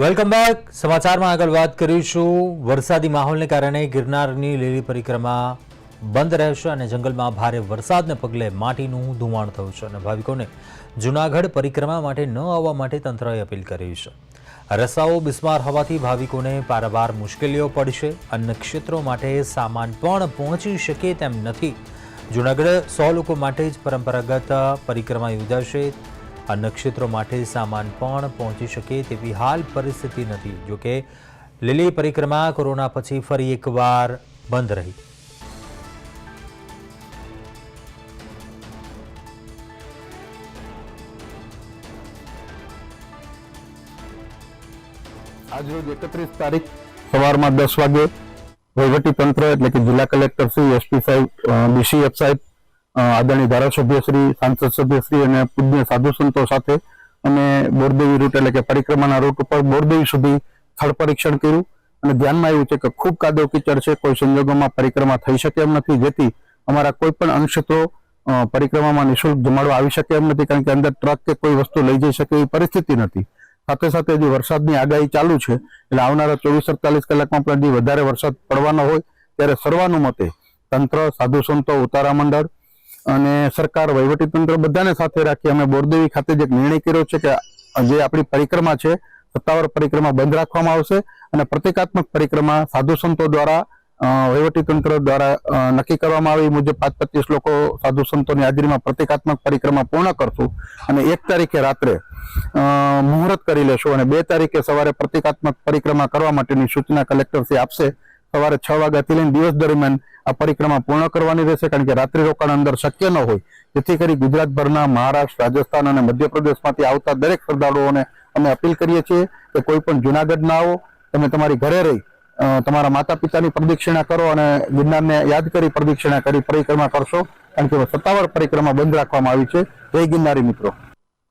Welcome back સમાચારમાં આગળ વાત કરીશું. વરસાદી માહોલને કારણે ગિરનારની લીલી પરિક્રમા બંધ રહેશે અને જંગલમાં ભારે વરસાદને પગલે માટીનું ધુમાણ થયું છે અને ભાવિકોને જૂનાગઢ પરિક્રમા માટે ન આવવા માટે તંત્રએ અપીલ કરી છે. રસ્તાઓ બિસ્માર હોવાથી ભાવિકોને પારાવાર મુશ્કેલીઓ પડશે. અન્ય ક્ષેત્રો માટે સામાન પણ પહોંચી શકે તેમ નથી. જૂનાગઢ સો લોકો માટે જ પરંપરાગત પરિક્રમા યોજાશે. અન્ય નક્ષત્રો માટે સામાન પણ પહોંચી શકે તેવી હાલ પરિસ્થિતિ નથી. જોકે લીલી પરિક્રમા કોરોના પછી ફરી એકવાર બંધ રહી. આજરોજ એકત્રીસ તારીખ સવારમાં દસ વાગે વહીવટી તંત્ર એટલે કે જિલ્લા કલેક્ટર શ્રી એસપી સાહેબ ડીસીએફ સાહેબ આદરણીય ધારાસભ્ય શ્રી, સાંસદ સભ્ય શ્રી અને પૂજ્ય સાધુ સંતો સાથે અમે બોરદેવી રૂટ એટલે કે પરિક્રમાના રૂટ ઉપર બોરદેવી સુધી સ્થળ પરીક્ષણ કર્યું. અને ધ્યાનમાં આવ્યું છે કે ખૂબ કાદવ કીચડ છે, કોઈ સંજોગોમાં પરિક્રમા થઈ શકે એમ નથી. જેથી અમારા કોઈ પણ અંશતો પરિક્રમામાં નિઃશુલ્ક જમાડવા આવી શકે એમ નથી, કારણ કે અંદર ટ્રક કે કોઈ વસ્તુ લઈ જઈ શકે એવી પરિસ્થિતિ નથી. સાથે સાથે જે વરસાદની આગાહી ચાલુ છે, એટલે આવનારા ચોવીસ અડતાલીસ કલાકમાં પણ હજી વધારે વરસાદ પડવાનો હોય, ત્યારે સર્વાનુમતે તંત્ર, સાધુ સંતો, ઉતારા મંડળ અને સરકાર વહીવટીતંત્ર બધાને સાથે રાખી અમે બોરદેવી ખાતે જે નિર્ણય કર્યો છે કે જે આપણી પરિક્રમા છે, સત્તાવાર પરિક્રમા બંધ રાખવામાં આવશે અને પ્રતિકાત્મક પરિક્રમા સાધુ સંતો દ્વારા વહીવટીતંત્ર વહીવટી તંત્ર દ્વારા નક્કી કરવામાં આવી મુજબ પાંચ પચીસ લોકો સાધુ સંતોની હાજરીમાં પ્રતિકાત્મક પરિક્રમા પૂર્ણ કરશું અને એક તારીખે રાત્રે મુહૂર્ત કરી લેશું અને બે તારીખે સવારે પ્રતિકાત્મક પરિક્રમા કરવા માટેની સૂચના કલેક્ટરશ્રી આપશે સવારે છ વાગ્યાથી લઈને દિવસ દરમિયાન આ પરિક્રમા પૂર્ણ કરવાની રહેશે, કારણ કે રાત્રિ રોકાણ અંદર શક્ય ન હોય. જેથી કરી ગુજરાતભરના મહારાષ્ટ્ર, રાજસ્થાન અને મધ્યપ્રદેશમાંથી આવતા દરેક શ્રદ્ધાળુઓને અમે અપીલ કરીએ છીએ કે કોઈ પણ જુનાગઢ ના આવો, તમે તમારી ઘરે રહી તમારા માતા પિતાની પ્રદક્ષિણા કરો અને ગિરનારને યાદ કરી પ્રદક્ષિણા કરી પરિક્રમા કરશો, કારણ કે સત્તાવાર પરિક્રમા બંધ રાખવામાં આવી છે. જય ગિરનારી મિત્રો.